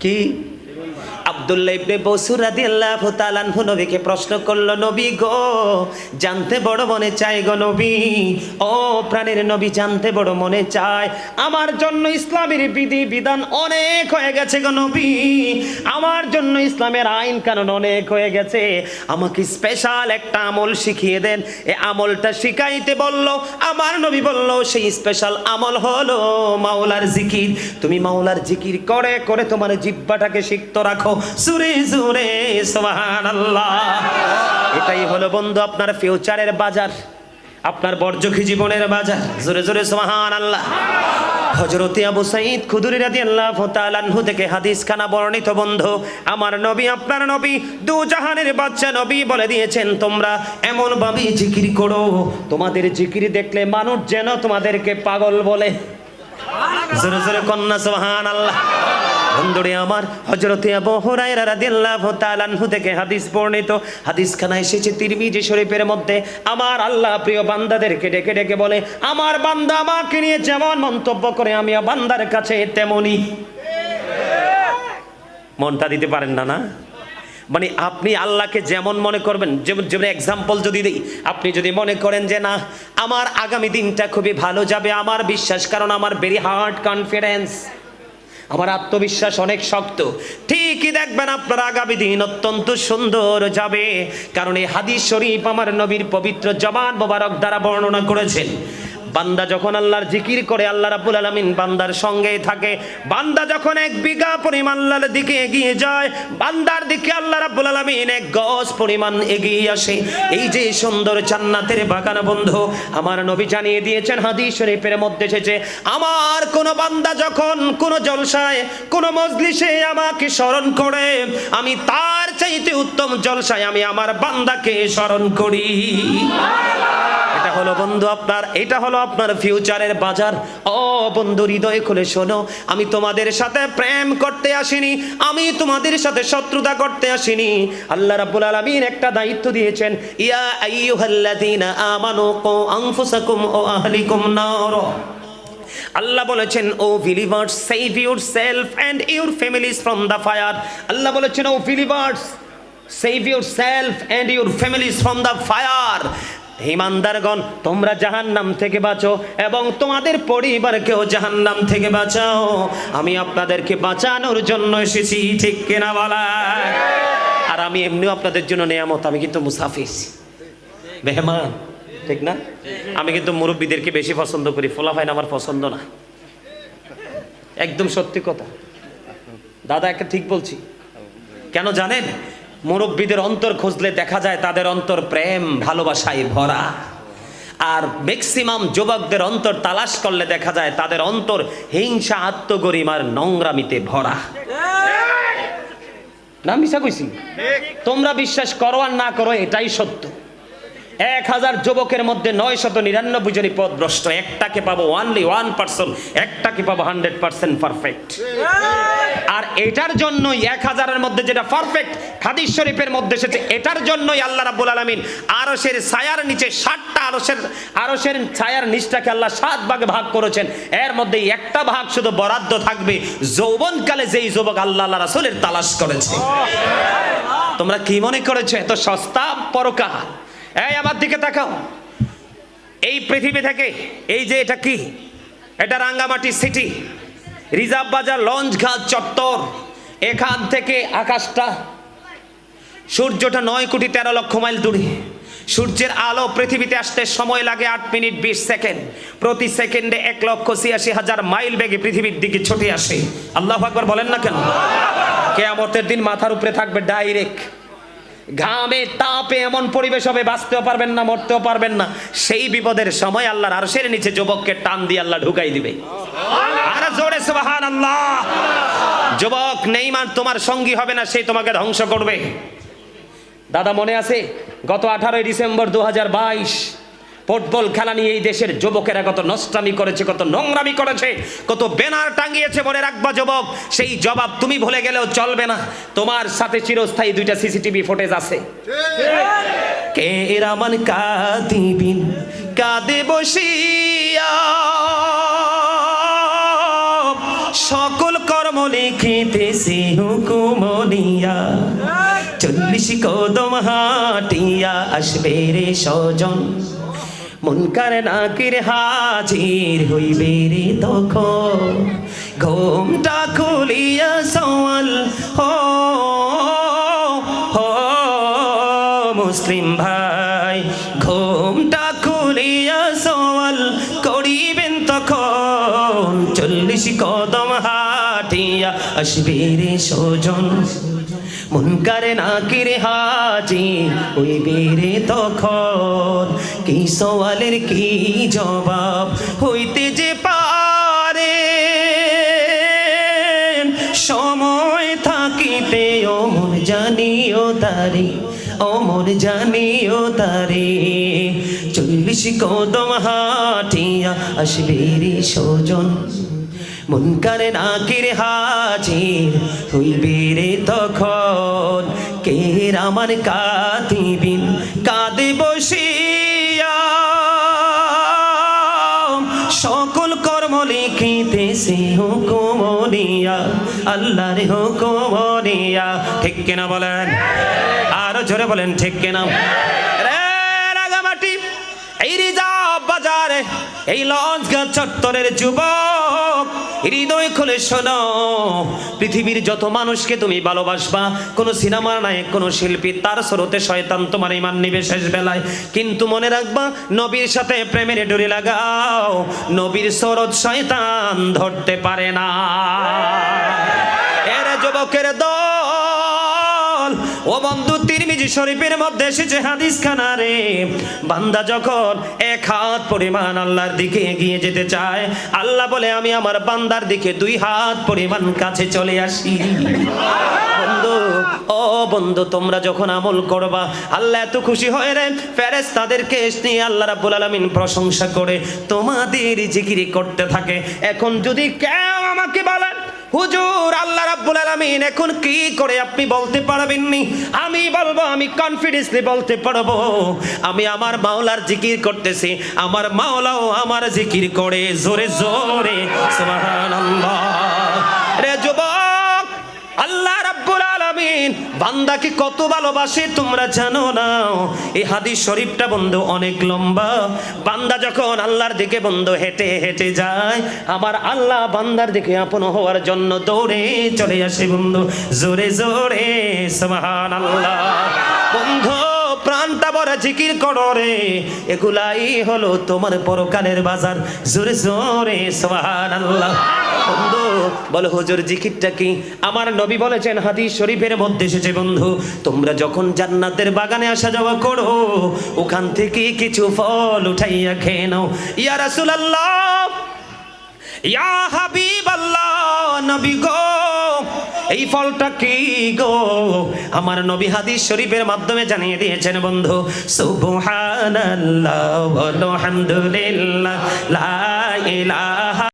কি আব্দুল্লাহ ইবনে বসুর রাদিয়াল্লাহু তাআলা আনহু নবীকে প্রশ্ন করল, নবী গো, জানতে বড় মনে চাই গো নবী? ও, প্রাণের নবী জানতে বড় মনে চায়। আমার জন্য ইসলামের বিধি, বিধান অনেক হয়ে গেছে গো নবী। আমার জন্য ইসলামের আইন কানুন অনেক হয়ে গেছে। আমাকে স্পেশাল একটা আমল শিখিয়ে দেন। এ আমলটা শিখাইতে বলল, আমার নবী বলল, সেই স্পেশাল আমল হলো মাওলার জিকির। তুমি মাওলার জিকির করে করে তোমার জিব্বাটাকে সিক্ত রাখো। সুরে সুরে, সুবহানাল্লাহ। এটাই হলো বন্ধু আপনার ফিউচারের বাজার, আপনার বর্জখী জীবনের বাজার। জোরে জোরে সুবহানাল্লাহ। হজরতে আবু সাইদ খুদুরি রাদিয়াল্লাহু তাআলা আনহু থেকে হাদিস খানা বর্ণিত বন্ধু, আমার নবী, আপনার নবী, দু জাহানের বাচ্চা নবী বলে দিয়েছেন, তোমরা এমন ভাবে জিকির করো, তোমাদের জিকির দেখলে মানুষ যেন তোমাদেরকে পাগল বলে। জোরে জোরে কন্যা, সুবহানাল্লাহ। বন্ধুরে আমার হজরতে আবু হুরায়রা রাদিয়াল্লাহু তাআলা আনহু থেকে হাদিস বর্ণিত। হাদিস খানা এসেছে তিরমিজি শরীফের মধ্যে, আমার আল্লাহ প্রিয় বান্দাদেরকে ডেকে ডেকে বলে, আমার বান্দা আমাকে নিয়ে যেমন মন্তব্য করে আমি বান্দার কাছে তেমনি। মনটা দিতে পারেন না না? মানে আপনি আল্লাহকে যেমন মনে করবেন, যেমন যেমন এক্সাম্পল যদি দিই, আপনি যদি মনে করেন যে, না, আমার আগামী দিনটা খুবই ভালো যাবে, আমার বিশ্বাস, কারণ আমার ভেরি হার্ড কনফিডেন্স আমার আত্মবিশ্বাস অনেক শক্ত। ঠিকই দেখবেন আপনার আগামী দিন অত্যন্ত সুন্দর যাবে। কারণ এই হাদিস শরীফ আমার নবীর পবিত্র জবান মোবারক দ্বারা বর্ণনা করেছেন। বান্দা যখন আল্লাহর জিকির করে, আল্লাহ রাব্বুল আলামিন বান্দার সঙ্গে থাকে। বান্দা যখন এক বিঘা পরিমাণ আল্লাহর দিকে এগিয়ে যায়, বান্দার দিকে আল্লাহ রাব্বুল আলামিন এক গজ পরিমাণ এগিয়ে আসে। এই যে সুন্দর জান্নাতের বাগান বন্ধু, আমার নবী জানিয়ে দিয়েছেন হাদিস শরীফের মধ্যে এসেছে, আমার কোন বান্দা যখন কোন জলসায়, কোন মজলিসে আমাকে স্মরণ করে, আমি তার চাইতে উত্তম জলসায় আমি আমার বান্দাকে স্মরণ করি। হলো বন্ধু আপনার, এটা হলো আপনার ফিউচারের বাজার। ও বন্ধু, হৃদয় খুলে শোনো, আমি তোমাদের সাথে প্রেম করতে আসিনি, আমি তোমাদের সাথে শত্রুতা করতে আসিনি। আল্লাহ রাব্বুল আলামিন একটা দায়িত্ব দিয়েছেন, ইয়া আইয়ুহাল্লাযীনা আমানু কু আনফুসাকুম ও আহলিকুম নার। আল্লাহ বলেছেন, O believers save your self and your families from the fire Allah বলেছেন, O believers save your self and your families from the fire ইমানদারগণ, তোমরা জাহান নাম থেকে বাঁচো এবং তোমাদের পরিবারকেও জাহান্নাম থেকে বাঁচাও। আমি আপনাদেরকে বাঁচানোর জন্য এসেছি, ঠিক কেনা বলা? আর আমি এমনিও আপনাদের জন্য নেয়ামত, আমি কিন্তু মুসাফির। মেহমান, ঠিক না? আমি কিন্তু মুরব্বীদেরকে বেশি পছন্দ করি, ফোলাফাইন আমার পছন্দ না। একদম সত্যি কথা। দাদা, একটা ঠিক বলছি। কেন জানেন? মুরব্বীদের অন্তর খুঁজলে দেখা যায় তাদের অন্তর প্রেম ভালোবাসায় ভরা। আর ম্যাক্সিমাম যুবকদের অন্তর তালাশ করলে দেখা যায় তাদের অন্তর হিংসা আত্মগরিমার নোংরামিতে ভরা। না মিশা কইছি। তোমরা বিশ্বাস করো আর না করো এটাই সত্য। এক হাজার যুবকের মধ্যে নয় শত নিরানব্বই জনই পদভ্রষ্ট। একটাকে পাবো ওয়ানলি ওয়ান পার্সন একটাকে পাবো হান্ড্রেড পার্সেন্ট পারফেক্ট আর এটার জন্যই এক হাজারের মধ্যে যেটা পারফেক্ট হাদিস শরীফের মধ্যে এসেছে, এটার জন্যই আল্লাহ রাব্বুল আলামিন আরশের ছায়ার নিচে ষাটটা আরশের আরশের ছায়ার নিচটাকে আল্লাহ সাত ভাগে ভাগ করেছেন। এর মধ্যে একটা ভাগ শুধু বরাদ্দ থাকবে, যৌবনকালে যেই যুবক আল্লাহ আল্লাহ রাসূলের তালাশ করেছে। তোমরা কি মনে করেছ, এত সস্তা পরকা? এই, আমার দিকে তাকাও। এই পৃথিবী থেকে, এই যে এটা কি? এটা Rangamati city, reserve Bazar, launch Ghat, চত্বর। এখান থেকে আকাশটা সূর্যটা নয় কোটি তেরো লক্ষ মাইল দূরে। সূর্যের আলো পৃথিবীতে আসতে সময় লাগে আট মিনিট বিশ সেকেন্ড। প্রতি সেকেন্ডে এক লক্ষ ছিয়াশি হাজার মাইল বেগে পৃথিবীর দিকে ছুটে আসে। আল্লাহ আকবর বলেন না কেন? কে কেয়ামতের দিন মাথার উপরে থাকবে ডাইরেক্ট। ঘামে তাপে এমন পরিবেশ হবে, বাঁচতেও পারবেন না, মরতেও পারবেন না। সেই বিপদের সময় আল্লাহর আরশের নিচে যুবককে টান দিয়ে আল্লাহ ঢুকাই দিবে। আর জোরে সুবহান আল্লাহ যুবক, নেইমার তোমার সঙ্গী হবে না, সে তোমাকে ধ্বংস করবে। দাদা মনে আছে? গত আঠারোই ডিসেম্বর দু হাজার বাইশ ফুটবল খেলা নিয়ে এই দেশের যুবকেরা কত নষ্টামি করেছে, কত নোংরামি করেছে, কত ব্যানার টাঙিয়েছে মনে রাখবা যুবক। সেই জবাব তুমি ভুলে গেলেও চলবে না। তোমার সাথে চিরস্থায়ী দুইটা সিসিটিভি ফুটেজ আছে। কে রামান কাদিবিন, কাদে বসিয়া। সকল কর্ম লিখিতেছি হুকুমনিয়া চল্লিশ কদম হাটিয়া আসবে রে স্বজন। মুনকার নাকির হাজির হইবে রে তখন। ঘুমটা খুলিয়া সওয়াল, হো হো, মুসলিম ভাই। ঘুমটা খুলিয়া সওয়াল করিবেন তখন। চল্লিশ কদম হাটিয়া আসবে রে সজন মুনকারে নাকিরে হাজি, ওই বেরে তখন কি সওয়ালের কি জবাব হইতে যে পারে? সময় থাকিতে ও মন জানিও তারে, অমর জানিও তারে। চল্লিশ কদম হাটিয়া আসবে রে সজন মুনকারে নাকির হাজির হইবে রে তখন। কে আমার কাঁদিবিন? কাঁদে বসিয়া সকল কর্ম লিখিতেছে হুকুমনিয়া আল্লাহর হুকুমনিয়া ঠিক কিনা বলেন? আরও জোরে বলেন, ঠিক কিনা? রে রাগামাটি এই রিজার্ভ বাজারে, এই চত্বরের যুবক, হৃদয় খুলে শোনো। পৃথিবীর যত মানুষকে তুমি ভালোবাসবা, কোনো সিনেমার কোনো শিল্পী, তার স্রোতে শয়তান তোমার ইমান নিবে শেষ বেলায়। কিন্তু মনে রাখবা, নবীর সাথে প্রেমের ডুরি লাগাও, নবীর স্রোত শয়তান ধরতে পারে না। এর যুবকের দল, ও বন্ধু শরীফের মধ্যে এসেছে হাদিস খানা রে। বান্দা যখন এক হাত পরিমাণ আল্লাহর দিকে এগিয়ে যেতে চায়, আল্লাহ বলে, আমি আমার বান্দার দিকে দুই হাত পরিমাণ কাছে চলে আসি। বন্ধু, ও বন্ধু, তোমরা যখন আমল করবা, আল্লাহ এত খুশি হয় রে ফেরেস তাদেরকে নিয়ে আল্লাহ রাব্বুল আলামিন প্রশংসা করে। তোমাদের জিকিরি করতে থাকে। এখন যদি কেউ আমাকে বলেন হুজুর, আল্লাহ রাব্বুল আলামিন এখন কি করে আপনি বলতে পারবেন নি আমি বলব, আমি কনফিডেন্সলি বলতে পারব। আমি আমার মাওলার জিকির করতেছি। আমার মাওলাও আমার জিকির করে, জোরে জোরে। সুবহানাল্লাহ। আলামিন বান্দাকে কত ভালোবাসে তোমরা জানো না। এই হাদিস শরীফটা বন্ধু অনেক লম্বা। বান্দা যখন আল্লাহর দিকে বন্ধু হেঁটে হেঁটে যায়, আমার আল্লাহ বান্দার দিকে আপন হওয়ার জন্য দৌড়ে চলে আসে বন্ধু। জোরে জোরে, সুবহানাল্লাহ। বন্ধু জিকির এগুলাই হলো তোমার পরকালের বাজার। জোরে জোরে বলো জিকিরটা কি? আমার নবী বলেছেন শরীফের মধ্যে এসেছে, বন্ধু। তোমরা যখন জান্নাতের বাগানে আসা যাওয়া করো, ওখান থেকে কিছু ফল উঠাইয়া খেয়ে নাও। ইয়া রাসূলুল্লাহ, ইয়া হাবিব আল্লাহ নবী গো। এই ফলটা কি গো? আমার নবী হাদিস শরীফের মাধ্যমে জানিয়ে দিয়েছেন বন্ধু, সুবহানাল্লাহ ওয়া আলহামদুলিল্লাহ, লা ইলাহা